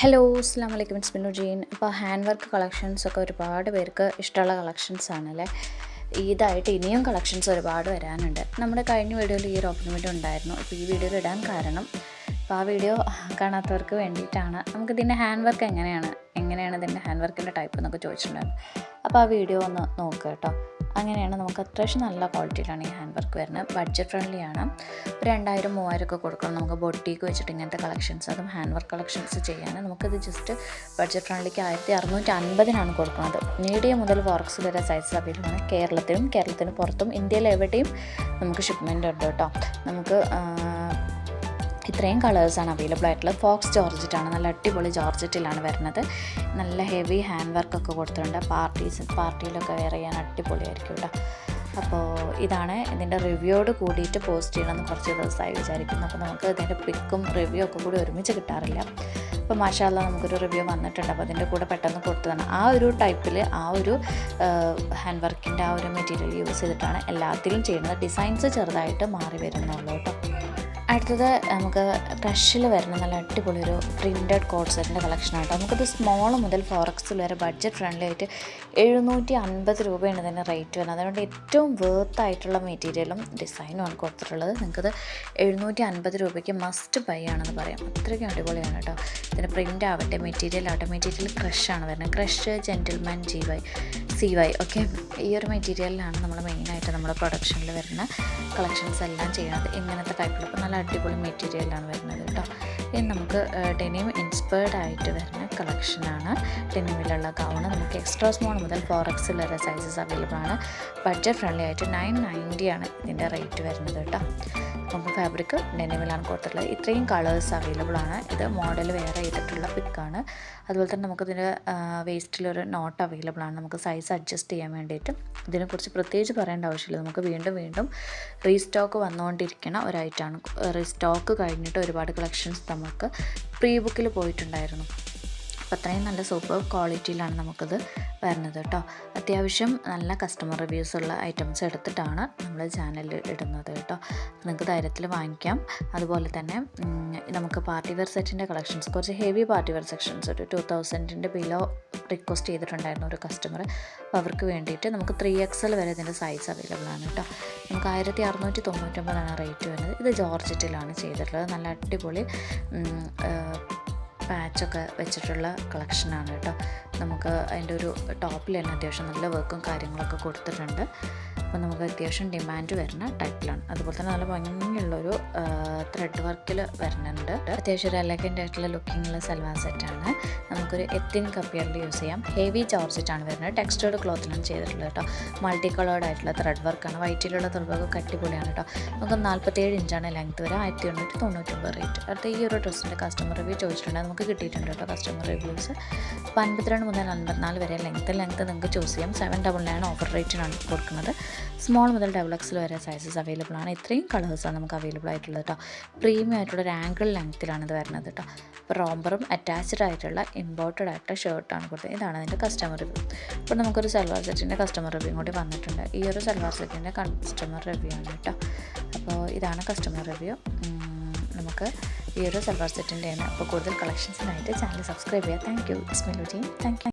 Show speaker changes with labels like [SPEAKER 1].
[SPEAKER 1] Hello അസ്സാം വലൈക്കും it's Minnu ജീൻ ഇപ്പോൾ ഹാൻഡ് വർക്ക് കളക്ഷൻസ് ഒക്കെ ഒരുപാട് പേർക്ക് ഇഷ്ടമുള്ള കളക്ഷൻസ് ആണല്ലേ? ഇതായിട്ട് ഇനിയും കളക്ഷൻസ് ഒരുപാട് വരാനുണ്ട്. നമ്മുടെ കഴിഞ്ഞ വീഡിയോയിൽ ഈ ഒരു ഓപ്പർച്യൂണിറ്റി ഉണ്ടായിരുന്നു. ഇപ്പോൾ ഈ വീഡിയോ ഇടാൻ കാരണം അപ്പോൾ ആ വീഡിയോ കാണാത്തവർക്ക് വേണ്ടിയിട്ടാണ്. നമുക്ക് ഇതിന്റെ ഹാൻഡ് വർക്ക് എങ്ങനെയാണ് എങ്ങനെയാണ് ഇതിന്റെ ഹാൻഡ് വർക്കിന്റെ ടൈപ്പ് എന്നൊക്കെ ചോദിച്ചിട്ടുണ്ടായിരുന്നു. അപ്പോൾ ആ വീഡിയോ ഒന്ന് നോക്കുക കേട്ടോ. അങ്ങനെയാണ് നമുക്ക് അത്യാവശ്യം നല്ല ക്വാളിറ്റിയിലാണ് ഈ ഹാൻഡ് വർക്ക് വരുന്നത്. ബഡ്ജറ്റ് ഫ്രണ്ട്ലി ആണ്. ഒരു രണ്ടായിരം മൂവായിരം ഒക്കെ കൊടുക്കണം. നമുക്ക് ബൊട്ടിക്ക് വെച്ചിട്ട് ഇങ്ങനത്തെ കളക്ഷൻസ് അതും ഹാൻഡ് വർക്ക് കളക്ഷൻസ് ചെയ്യാൻ നമുക്കത് ജസ്റ്റ് ബഡ്ജറ്റ് ഫ്രണ്ട്ലിക്ക് ആയിരത്തി അറുന്നൂറ്റി അൻപതിനാണ് കൊടുക്കുന്നത്. മീഡിയം മുതൽ വർക്ക്സ് വരെ സൈസ് അവൈലബിൾ ആണ്. കേരളത്തിലും കേരളത്തിന് പുറത്തും ഇന്ത്യയിൽ എവിടെയും നമുക്ക് ഷിപ്മെന്റ് ഉണ്ട് കേട്ടോ. നമുക്ക് ഇത്രയും കളേഴ്സാണ് അവൈലബിൾ ആയിട്ടുള്ളത്. ഫോക്സ് ജോർജറ്റാണ് നല്ല അടിപൊളി ജോർജറ്റിലാണ് വരുന്നത്. നല്ല ഹെവി ഹാൻഡ് വർക്കൊക്കെ കൊടുത്തിട്ടുണ്ട്. പാർട്ടീസ് പാർട്ടിയിലൊക്കെ വെയർ ചെയ്യാൻ അടിപൊളിയായിരിക്കും കേട്ടോ അപ്പോൾ ഇതാണ് ഇതിന്റെ റിവ്യൂയോട് കൂടിയിട്ട് പോസ്റ്റ് ചെയ്യണമെന്ന് കുറച്ച് ദിവസമായി വിചാരിക്കുന്നു. അപ്പോൾ നമുക്ക് ഇതിന്റെ പിക്കും റിവ്യൂ ഒക്കെ കൂടി ഒരുമിച്ച് കിട്ടാറില്ല. അപ്പോൾ മാഷാല്ല നമുക്കൊരു റിവ്യൂ വന്നിട്ടുണ്ട്. അപ്പോൾ അതിന്റെ കൂടെ പെട്ടെന്ന് കൊടുത്തതാണ്. ആ ഒരു ടൈപ്പിൽ ആ ഒരു ഹാൻഡ് വർക്കിന്റെ ആ ഒരു മെറ്റീരിയൽ യൂസ് ചെയ്തിട്ടാണ് എല്ലാത്തിലും ചെയ്യുന്നത്. ഡിസൈൻസ് ചെറുതായിട്ട് മാറി വരുന്നുള്ളൂ കേട്ടോ അടുത്തത് നമുക്ക് ക്രഷിൽ വരുന്ന നല്ല അടിപൊളി ഒരു പ്രിന്റഡ് കോഡ് സെറ്റിന്റെ കളക്ഷനാണ് നമുക്കത് സ്മോൾ മുതൽ ഫോറക്സിൽ വരെ ബഡ്ജറ്റ് ഫ്രണ്ട്ലി ആയിട്ട് എഴുന്നൂറ്റി അൻപത് രൂപയാണ് ഇതിന്റെ റേറ്റ് വരുന്നത്. അതുകൊണ്ട് ഏറ്റവും വേർത്ത് ആയിട്ടുള്ള മെറ്റീരിയലും ഡിസൈനും ആണ് കൊടുത്തിട്ടുള്ളത് നിങ്ങൾക്കത് എഴുന്നൂറ്റി അൻപത് രൂപയ്ക്ക് മസ്റ്റ് ബൈ ആണെന്ന് പറയാം. അത്രയ്ക്കും അടിപൊളിയാണ് കേട്ടോ. ഇതിന്റെ പ്രിന്റ് ആവട്ടെ മെറ്റീരിയൽ ആവട്ടെ മെറ്റീരിയൽ ആണ് വരുന്നത്. Crush gentleman G Y C Y okay ഈ ഒരു മെറ്റീരിയലിലാണ് നമ്മൾ മെയിനായിട്ട് നമ്മുടെ പ്രൊഡക്ഷനിൽ വരുന്ന കളക്ഷൻസ് എല്ലാം ചെയ്യുന്നത്. ഇങ്ങനത്തെ ഇപ്പോൾ നല്ല അടിപൊളി മെറ്റീരിയലാണ് വരുന്നത് കേട്ടോ ഇത് നമുക്ക് ഡെനിം ഇൻസ്പയർഡ് ആയിട്ട് വരുന്ന കളക്ഷനാണ് ഡെനിമിലുള്ള ഗൗണ് നമുക്ക് എക്സ്ട്രാ സ്മോൾ മുതൽ ഫോർ എക്സ് വരെ സൈസസ് അവൈലബിൾ ആണ്. ബഡ്ജറ്റ് ഫ്രണ്ട്ലി ആയിട്ട് നയൻ നയന്റി ആണ് ഇതിന്റെ റേറ്റ് വരുന്നത് കേട്ടോ നമുക്ക് ഫാബ്രിക് ഡെനിമിലാണ് കൊടുത്തിട്ടുള്ളത്. ഇത്രയും കളേഴ്സ് അവൈലബിൾ ആണ്. ഇത് മോഡൽ വേറെ ചെയ്തിട്ടുള്ള പിക്കാണ് അതുപോലെ തന്നെ നമുക്കിതിന്റെ വേസ്റ്റിലൊരു നോട്ട് അവൈലബിൾ ആണ്. നമുക്ക് സൈസ് അഡ്ജസ്റ്റ് ചെയ്യാൻ വേണ്ടിയിട്ട്. ഇതിനെക്കുറിച്ച് പ്രത്യേകിച്ച് പറയേണ്ട ആവശ്യമില്ല. നമുക്ക് വീണ്ടും വീണ്ടും റീസ്റ്റോക്ക് വന്നുകൊണ്ടിരിക്കുന്ന ഒരു ഐറ്റമാണ് റീസ്റ്റോക്ക് കഴിഞ്ഞിട്ട് ഒരുപാട് കളക്ഷൻസ് നമുക്ക് പ്രീ ബുക്കിൽ പോയിട്ടുണ്ടായിരുന്നു. അപ്പോൾ അത്രയും നല്ല സൂപ്പർ ക്വാളിറ്റിയിലാണ് നമുക്കിത് വരുന്നത് കേട്ടോ. അത്യാവശ്യം നല്ല കസ്റ്റമർ റിവ്യൂസ് ഉള്ള ഐറ്റംസ് എടുത്തിട്ടാണ് നമ്മൾ ചാനലിൽ ഇടുന്നത് കേട്ടോ. നിങ്ങൾക്ക് ധൈര്യത്തിൽ വാങ്ങിക്കാം. അതുപോലെ തന്നെ നമുക്ക് പാർട്ടി വെയർ സെറ്റിന്റെ കളക്ഷൻസ് കുറച്ച് ഹെവി പാർട്ടി വെയർ സെക്ഷൻസ് ഒരു ടു തൗസൻഡിന്റെ ബിലോ റിക്വസ്റ്റ് ചെയ്തിട്ടുണ്ടായിരുന്നു ഒരു കസ്റ്റമർ അപ്പോൾ അവർക്ക് വേണ്ടിയിട്ട് നമുക്ക് ത്രീ എക്സൽ വരെ ഇതിന്റെ സൈസ് അവൈലബിൾ ആണ് കേട്ടോ. നമുക്ക് ആയിരത്തി അറുന്നൂറ്റി തൊണ്ണൂറ്റൊമ്പതാണ് റേറ്റ് വരുന്നത്. ഇത് ജോർജറ്റിലാണ് ചെയ്തിട്ടുള്ളത്. നല്ല അടിപൊളി ഉം, വെച്ചിട്ടുള്ള കളക്ഷനാണ് കേട്ടോ. നമുക്ക് അതിന്റെ ഒരു ടോപ്പിൽ തന്നെ അത്യാവശ്യം നല്ല വർക്കും കാര്യങ്ങളൊക്കെ കൊടുത്തിട്ടുണ്ട്. അപ്പോൾ നമുക്ക് അത്യാവശ്യം ഡിമാൻഡ് വരുന്ന ടൈറ്റിലാണ് അതുപോലെ തന്നെ നല്ല ഭംഗിയുള്ളൊരു ത്രെഡ് വർക്കിൽ വരുന്നുണ്ട്. അത്യാവശ്യം ഒരു എലഗന്റ് ആയിട്ടുള്ള ലുക്കിങ്ങുള്ള സൽവാർ സെറ്റാണ് നമുക്കൊരു എത്തിൻ കപ്പിയറിൽ യൂസ് ചെയ്യാം. ഹെവി ജോർജറ്റാണ് വരുന്നത്. ടെക്സ്റ്റേർഡ് ക്ലോത്തിലാണ് ചെയ്തിട്ടുള്ളത് കേട്ടോ. മൾട്ടി കളേർഡ് ആയിട്ടുള്ള ത്രെഡ് വർക്കാണ് വൈറ്റിലുള്ള ത്രെഡ് വർക്ക് അടിപൊളിയാണ് കേട്ടോ. നമുക്ക് നാൽപ്പത്തേഴ് ഇഞ്ചാണ് ലെങ്ത് വരെ. ആയിരത്തി എണ്ണൂറ്റി തൊണ്ണൂറ്റൊമ്പത് റേറ്റ് അടുത്ത ഈ ഒരു ഡ്രസ്സിന്റെ കസ്റ്റമർ റിവ്യൂ ചോദിച്ചിട്ടുണ്ട്. നമുക്ക് കിട്ടിയിട്ടുണ്ട് കേട്ടോ കസ്റ്റമർ റിവ്യൂസ് അപ്പോൾ അൻപത്തിരണ്ട് മുതൽ അൻപത്തിനാല് വരെ ലെങ്ത് ലെങ്ത് നിങ്ങൾക്ക് ചൂസ് ചെയ്യാം. സെവൻ ഡബിൾ നയൻ ഓഫർ റേറ്റിനാണ് കൊടുക്കുന്നത്. സ്മോൾ മുതൽ ഡബിൾ വരെ സൈസസ് അവൈലബിൾ ആണ്. ഇത്രയും കളേഴ്സാണ് നമുക്ക് അവൈലബിൾ ആയിട്ടുള്ളത് കേട്ടോ പ്രീമിയം ആയിട്ടുള്ള ഒരു ആംഗിൾ ലെങ്ത്തിലാണ് ഇത് വരുന്നത് കേട്ടോ അപ്പോൾ റോംബറും അറ്റാച്ച്ഡ് ആയിട്ടുള്ള ഇമ്പോർട്ടഡ് ആയിട്ടുള്ള ഷർട്ടാണ് കൊടുത്തത്. ഇതാണ് അതിന്റെ കസ്റ്റമർ റിവ്യൂ ഇപ്പോൾ നമുക്കൊരു സൽവാർ സെറ്റിന്റെ കസ്റ്റമർ റിവ്യൂ കൂടി വന്നിട്ടുണ്ട്. ഈ ഒരു സൽവാർ സെറ്റിന്റെ കസ്റ്റമർ റിവ്യൂ ആണ് കേട്ടോ അപ്പോൾ ഇതാണ് കസ്റ്റമർ റിവ്യൂ നമുക്ക് ഈ ഒരു സൽവാർ സെറ്റിന്റെയാണ് അപ്പോൾ കൂടുതൽ കളക്ഷൻസിനായിട്ട് ചാനൽ സബ്സ്ക്രൈബ് ചെയ്യുക താങ്ക് യു ഇറ്റ്സ് മെലോജി താങ്ക് യു